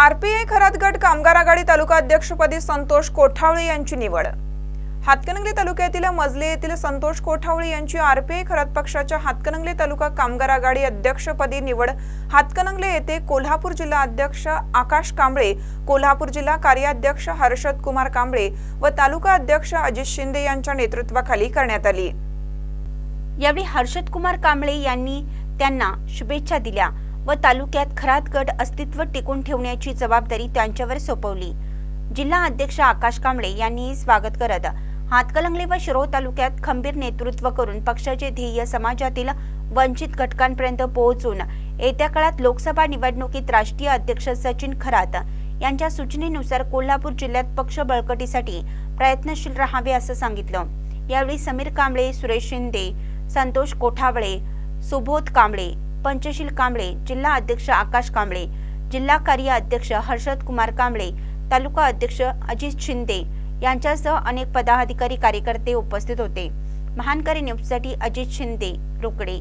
RPI Kharat गट कामगार आघाडी तालुका अध्यक्षपदी संतोष कोठावळे यांची निवड. हातकणंगले तालुक्यातील मजले येथील संतोष कोठावळे यांची आरपीआय खरात पक्षाच्या हातकणंगले तालुका कामगार आघाडी अध्यक्षपदी निवड. हातकणंगले येथे कोल्हापूर जिल्हा अध्यक्ष आकाश कांबळे कोल्हापूर जिल्हा कार्याध्यक्ष हर्षद कुमार कांबळे व तालुका अध्यक्ष अजित शिंदे यांच्या नेतृत्वाखाली करण्यात आली. यावेळी हर्षद कुमार कांबळे यांनी त्यांना शुभेच्छा दिल्या. व तालुक्यात खरात गट अस्तित्व टिकून ठेवण्याची जबाबदारी त्यांच्यावर सोपवली. जिल्हा अध्यक्ष आकाश कांबळे यांनीही स्वागत करत हातकलंगले व शिरोळ तालुक्यात खंबीर नेतृत्व करून पक्षाचे ध्येय समाजातील वंचित घटकांपर्यंत पोहोचून येत्या काळात लोकसभा निवडणुकीत राष्ट्रीय अध्यक्ष सचिन खरात यांच्या सूचनेनुसार कोल्हापूर जिल्ह्यात पक्ष बळकटीसाठी प्रयत्नशील राहावे असं सांगितलं. यावेळी समीर कांबळे सुरेश शिंदे संतोष कोठावळे सुबोध कांबळे पंचशील कांबळे जिल्हा अध्यक्ष आकाश कांबळे जिल्हा कार्य अध्यक्ष हर्षद कुमार कांबळे तालुका अध्यक्ष अजित शिंदे यांच्यासह अनेक पदाधिकारी कार्यकर्ते उपस्थित होते. महानकरी न्यूजसाठी अजित शिंदे रोकडे.